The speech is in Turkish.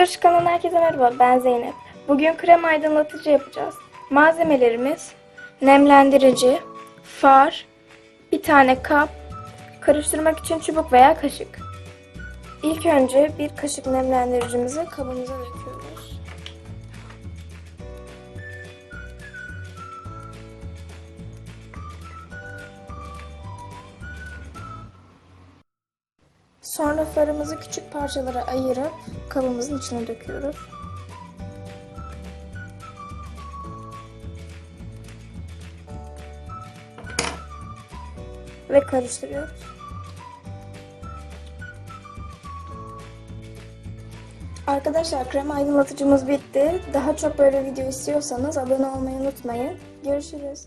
Herkese merhaba, ben Zeynep. Bugün krem aydınlatıcı yapacağız. Malzemelerimiz nemlendirici, far, bir tane kap, karıştırmak için çubuk veya kaşık. İlk önce bir kaşık nemlendiricimizi kabımıza döküyoruz. Sonra farımızı küçük parçalara ayırıp kabımızın içine döküyoruz. Ve karıştırıyoruz. Arkadaşlar krem aydınlatıcımız bitti. Daha çok böyle video istiyorsanız abone olmayı unutmayın. Görüşürüz.